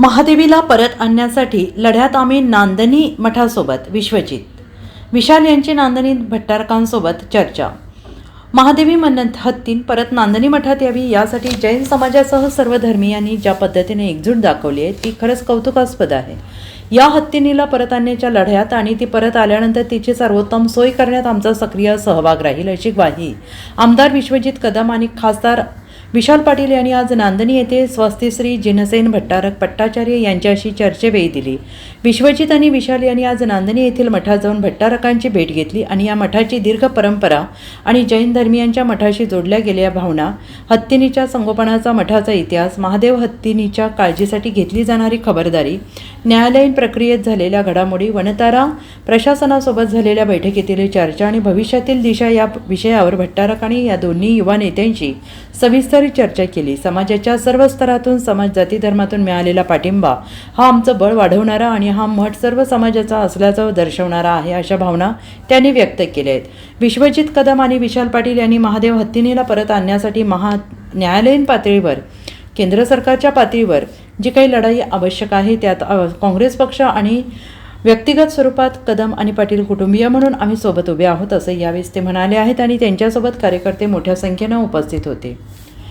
महादेवीला परत आणण्यासाठी लढ्यात आम्ही नांदनी मठासोबत विश्वजित. विशाल यांची नांदणी भट्टारकांसोबत चर्चा. महादेवी मन्नत हत्तीन परत नांदनी मठात यावी यासाठी जैन समाजासह सर्व धर्मियांनी ज्या पद्धतीने एकजूट दाखवली आहे ती खरंच कौतुकास्पद आहे. या हत्तीनीला परत आणण्याच्या लढ्यात आणि ती परत आल्यानंतर तिची सर्वोत्तम सोय करण्यात आमचा सक्रिय सहभाग राहील अशी ग्वाही आमदार विश्वजित कदम आणि खासदार विशाल पाटील यांनी आज नांदणी येथे स्वस्तिश्री जिनसेन भट्टारक पट्टाचार्य यांच्याशी चर्चेवेळी दिली. विश्वजित आणि विशाल यांनी आज नांदणी येथील मठात जाऊन भट्टारकांची भेट घेतली आणि या मठाची दीर्घ परंपरा आणि जैन धर्मियांच्या मठाशी जोडल्या गेलेल्या भावना हत्तीनीच्या संगोपनाचा मठाचा इतिहास महादेव हत्तीनीच्या काळजीसाठी घेतली जाणारी खबरदारी न्यायालयीन प्रक्रियेत झालेल्या घडामोडी वनतारा प्रशासनासोबत झालेल्या बैठकीतील चर्चा आणि भविष्यातील दिशा या विषयावर भट्टारक आणि या दोन्ही युवा नेत्यांशी सविस्तर चर्चा केली. समाजाच्या सर्व स्तरातून समाज जाती धर्मातून मिळालेला पाठिंबा हा आमचं बळ वाढवणारा आणि हा मठ सर्व समाजाचा असल्याचं दर्शवणारा आहे अशा भावना त्यांनी व्यक्त केल्या आहेत विश्वजित कदम आणि विशाल पाटील यांनी महादेव हत्तीनीला परत आणण्यासाठी महा न्यायालयीन पातळीवर केंद्र सरकारच्या पातळीवर जी काही लढाई आवश्यक आहे त्यात काँग्रेस पक्ष आणि व्यक्तिगत स्वरूपात कदम आणि पाटील कुटुंबीय म्हणून आम्ही सोबत उभे आहोत असं यावेळेस ते म्हणाले आहेत आणि त्यांच्यासोबत कार्यकर्ते मोठ्या संख्येनं उपस्थित होते.